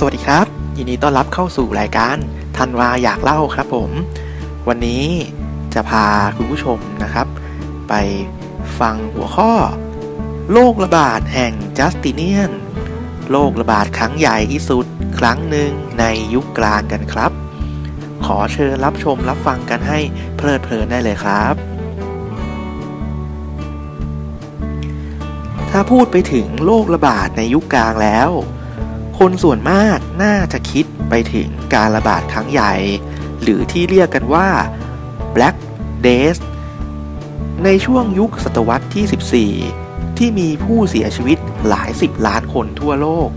สวัสดีครับ ยินดีต้อนรับเข้าสู่รายการทันวาอยากเล่าครับผม วันนี้จะพาคุณผู้ชมนะครับ ไปฟังหัวข้อ โรคระบาดแห่งจัสติเนียนโรคระบาดครั้งใหญ่ที่สุดครั้งหนึ่งในยุคกลางกันครับ ขอเชิญรับชมรับฟังกันให้เพลิดเพลินได้เลยครับ ถ้าพูดไปถึงโรคระบาดในยุคกลางแล้ว คนส่วนมากน่าจะคิดไปถึงการระบาดครั้งใหญ่ หรือที่เรียกกันว่า Black Death ในช่วงยุคศตวรรษที่ 14 ที่มีผู้เสียชีวิตหลายสิบล้านคนทั่วโลก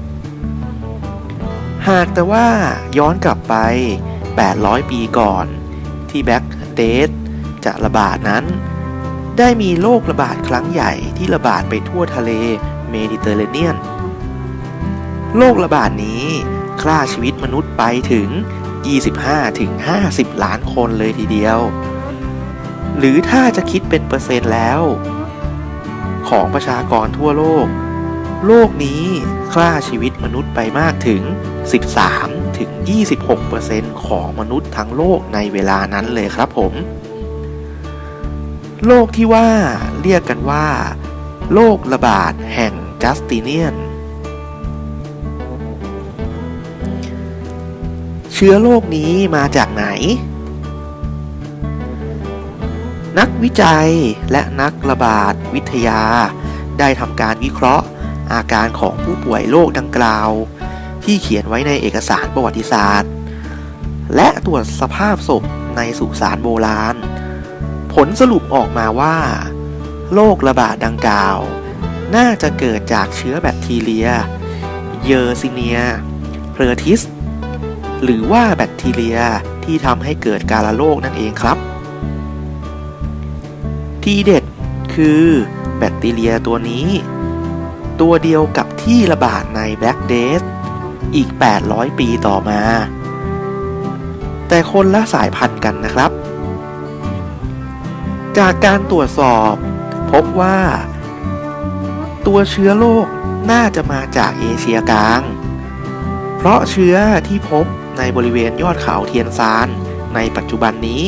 หากแต่ว่าย้อนกลับไป 800 ปีก่อน ที่ Black Death จะระบาดนั้น ได้มีโรคระบาดครั้งใหญ่ที่ระบาดไปทั่วทะเลเมดิเตอร์เรเนียน โรคระบาดนี้ฆ่าชีวิตมนุษย์ไปถึง 25-50 ล้านคนเลยทีเดียว หรือถ้าจะคิดเป็นเปอร์เซ็นต์แล้ว ของประชากรทั่วโลก โลกนี้ฆ่าชีวิตมนุษย์ไปมากถึง 13-26%ของมนุษย์ทั้งโลกในเวลานั้นเลยครับผมโรคที่ว่าเรียกกันว่าโรคระบาดแห่งจัสติเนียน ชื้อโรคนี้มาจากไหน นักวิจัยและนักระบาดวิทยา ได้ทำการวิเคราะห์อาการของผู้ป่วยโรคดังกล่าว ที่เขียนไว้ในเอกสารประวัติศาสตร์ และตรวจสภาพศพในสุสานโบราณ ผลสรุปออกมาว่าโรคระบาดดังกล่าว น่าจะเกิดจากเชื้อแบคทีเรีย เยอร์ซิเนียเพลทิส หรือว่าแบคทีเรียที่ทำให้เกิดการระโรคนั่นเองครับ ที่เด็ดคือแบคทีเรียตัวนี้ ตัวเดียวกับที่ระบาดใน Black d e a t อีก 800 ปีต่อมา แต่คนละสายพันธุ์กันนะครับ จากการตรวจสอบ พบว่า ตัวเชื้อโรคน่าจะมาจากเอเชียกลาง เพราะเชื้อที่พบ ในบริเวณยอดเขาเทียนซานในปัจจุบันนี้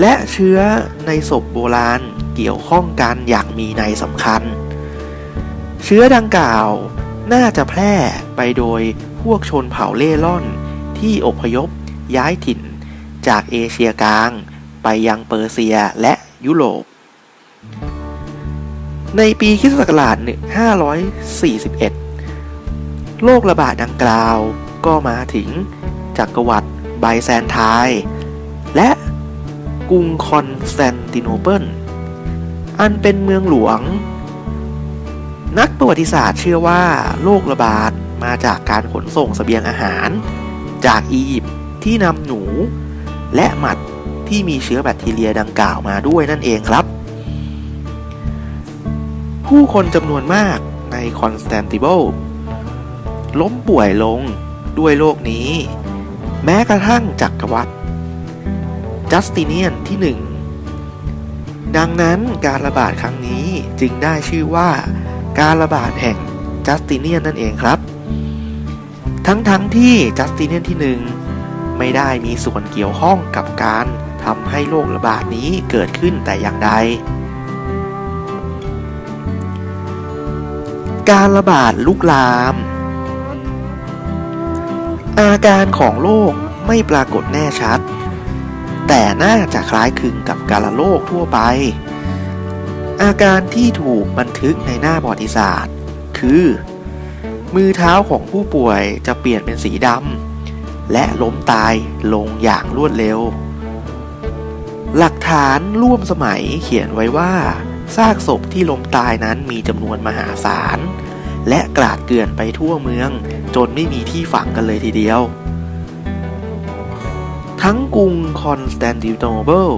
และเชื้อในศพโบราณเกี่ยวข้องกันอย่างมีในสำคัญ เชื้อดังกล่าวน่าจะแพร่ไปโดยพวกชนเผ่าเล่ร่อนที่อพยพย้ายถิ่นจากเอเชียกลางไปยังเปอร์เซียและยุโรป ในปีคิศักราช541 โรคระบาดดังกล่าว ก็มาถึงจักรวรรดิไบแซนไทน์และกรุงคอนสแตนติโนเปิล อันเป็นเมืองหลวง นักประวัติศาสตร์เชื่อว่าโรคระบาดมาจากการขนส่งสเสบียงอาหาร จากอียิปต์ที่นำหนู และหมัดที่มีเชื้อแบคทีเรียดังกล่าวมาด้วยนั่นเองครับ ผู้คนจำนวนมากในคอนสแตนติเบิลล้มป่วยลง ด้วยโรคนี้ แม้กระทั่งจักรวรรดิจัสติเนียนที่หนึ่งดังนั้นการระบาดครั้งนี้จึงได้ชื่อว่าการระบาดแห่งจัสติเนียนนั่นเองครับ ทั้งๆทที่จัสติเนียนที่หนึ่งไม่ได้มีส่วนเกี่ยวข้องกับการทำให้โรคระบาดนี้เกิดขึ้นแต่อย่างใด การระบาดลุกลาม อาการของโรคไม่ปรากฏแน่ชัด แต่น่าจะคล้ายคลึงกับการละโรคทั่วไป อาการที่ถูกบันทึกในหน้าประวัติศาสตร์ คือ มือเท้าของผู้ป่วยจะเปลี่ยนเป็นสีดำและล้มตายลงอย่างรวดเร็ว หลักฐานร่วมสมัยเขียนไว้ว่าซากศพที่ล้มตายนั้นมีจำนวนมหาศาล และกราดเกลื่อนไปทั่วเมือง จนไม่มีที่ฝังกันเลยทีเดียว ทั้งกรุงคอนสแตนติโนเบิล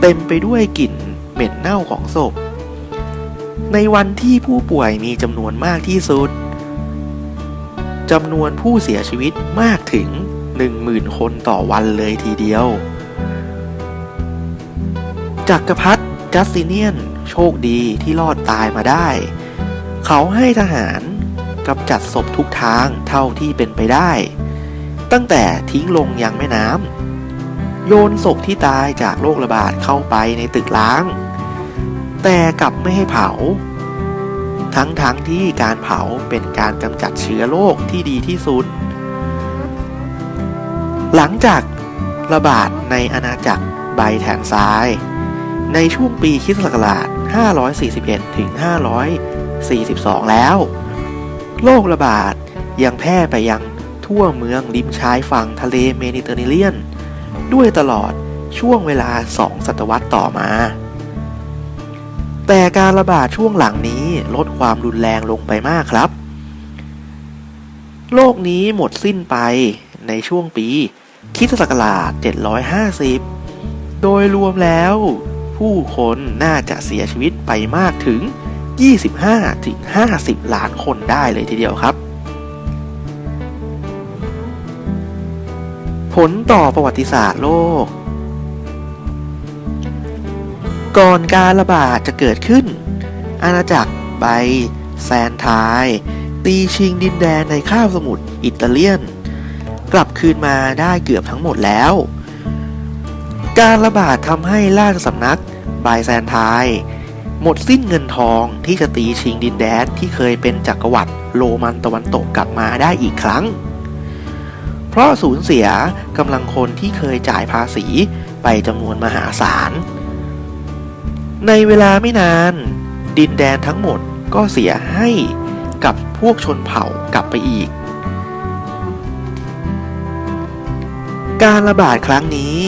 เต็มไปด้วยกลิ่นเหม็นเน่าของศพ ในวันที่ผู้ป่วยมีจำนวนมากที่สุดจำนวนผู้เสียชีวิตมากถึง 10,000 คนต่อวันเลยทีเดียว จักรพรรดิจัสติเนียน โชคดีที่รอดตายมาได้ เขาให้ทหารกำจัดศพทุกทางเท่าที่เป็นไปได้ ตั้งแต่ทิ้งลงยังแม่น้ำโยนศพที่ตายจากโรคระบาดเข้าไปในตึกล้าง แต่กลับไม่ให้เผา ทั้งๆทที่การเผาเป็นการกำจัดเชื้อโรคที่ดีที่สุด หลังจากระบาดในอาณาจักรไบแทนซาย ในช่วงปีคิศักราช 541 ถึง 542 แล้ว โรคระบาดยังแพร่ไปยังทั่วเมืองริมชายฝั่งทะเลเมดิเตอร์เรเนียน ด้วยตลอดช่วงเวลา2ศตวรรษต่อมา แต่การระบาดช่วงหลังนี้ลดความรุนแรงลงไปมากครับโลกนี้หมดสิ้นไปในช่วงปีคิศักราช 750 โดยรวมแล้วผู้คนน่าจะเสียชีวิตไปมากถึง 25-50 ล้านคนได้เลยทีเดียวครับ ผลต่อประวัติศาสตร์โลก ก่อนการระบาดจะเกิดขึ้น อาณาจักรไบแซนทาย ตีชิงดินแดนในคาบสมุทรอิตาเลียน กลับคืนมาได้เกือบทั้งหมดแล้ว การระบาดทำให้ราชสำนักไบแซนทาย หมดสิ้นเงินทองที่จะตีชิงดินแดนที่เคยเป็นจักรวรรดิโรมันตะวันตกกลับมาได้อีกครั้ง เพราะสูญเสียกำลังคนที่เคยจ่ายภาษีไปจำนวนมหาศาล ในเวลาไม่นาน ดินแดนทั้งหมดก็เสียให้กับพวกชนเผ่ากลับไปอีก การระบาดครั้งนี้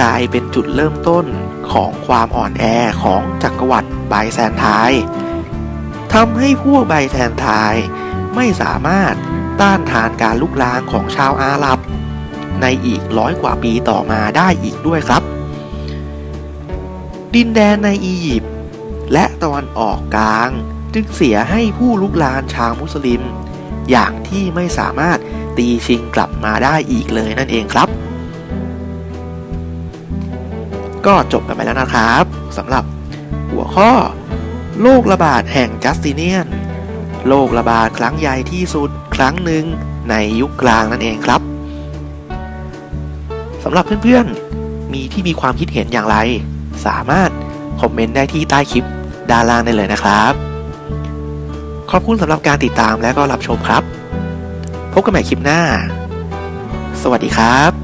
กลายเป็นจุดเริ่มต้น ของความอ่อนแอของจักรวรรดิไบแซนไทายทำให้พวกไบแซนไทายไม่สามารถต้านทานการลุกลามของชาวอาหรับ ในอีกร้อยกว่าปีต่อมาได้อีกด้วยครับ ดินแดนในอียิปต์และตะวันออกกลางจึงเสียให้ผู้ลุกลานชาวมุสลิม อย่างที่ไม่สามารถตีชิงกลับมาได้อีกเลยนั่นเองครับ ก็จบกันไปแล้วนะครับสำหรับหัวข้อ โรคระบาดแห่งจัสติเนียนโรคระบาดครั้งใหญ่ที่สุดครั้งหนึ่งในยุคกลางนั่นเองครับสำหรับเพื่อนๆ มีที่มีความคิดเห็นอย่างไร สามารถคอมเมนต์ได้ที่ใต้คลิปด้านล่างได้เลยนะครับ ขอบคุณสำหรับการติดตามและก็รับชมครับ พบกันใหม่คลิปหน้า สวัสดีครับ